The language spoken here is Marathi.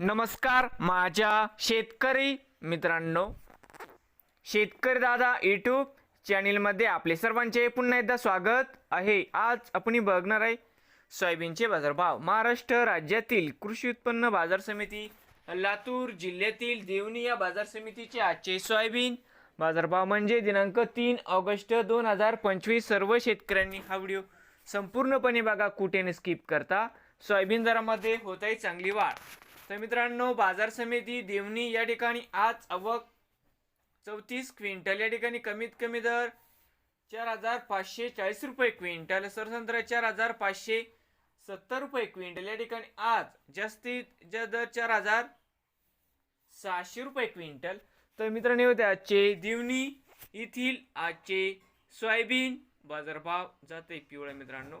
नमस्कार माझ्या शेतकरी मित्रांनो. शेतकरी दादा यूट्यूब चॅनेलमध्ये आपले सर्वांचे पुन्हा एकदा स्वागत आहे. आज आपण बघणार आहे सोयाबीनचे बाजारभाव. महाराष्ट्र राज्यातील कृषी उत्पन्न बाजार समिती लातूर जिल्ह्यातील देवणी या बाजार समितीचे आजचे सोयाबीन बाजारभाव म्हणजे दिनांक तीन ऑगस्ट दोन हजार पंचवीस. सर्व शेतकऱ्यांनी हा व्हिडिओ संपूर्णपणे बघा कुठेने स्किप करता. सोयाबीन दरामध्ये होत आहे चांगली वाढ. तर मित्रांनो बाजार समिती देवणी या ठिकाणी आज आवक चौतीस क्विंटल या ठिकाणी कमीत कमी दर चार हजार पाचशे चाळीस रुपये क्विंटल सरसंत्र चार हजार पाचशे सत्तर रुपये क्विंटल या ठिकाणी आज जास्तीत जास्त दर चार हजार सहाशे रुपये क्विंटल. तर मित्रांनो होते आजचे दिवणी. येथील आजचे सोयाबीन बाजारभाव जाते पिवळ्या मित्रांनो.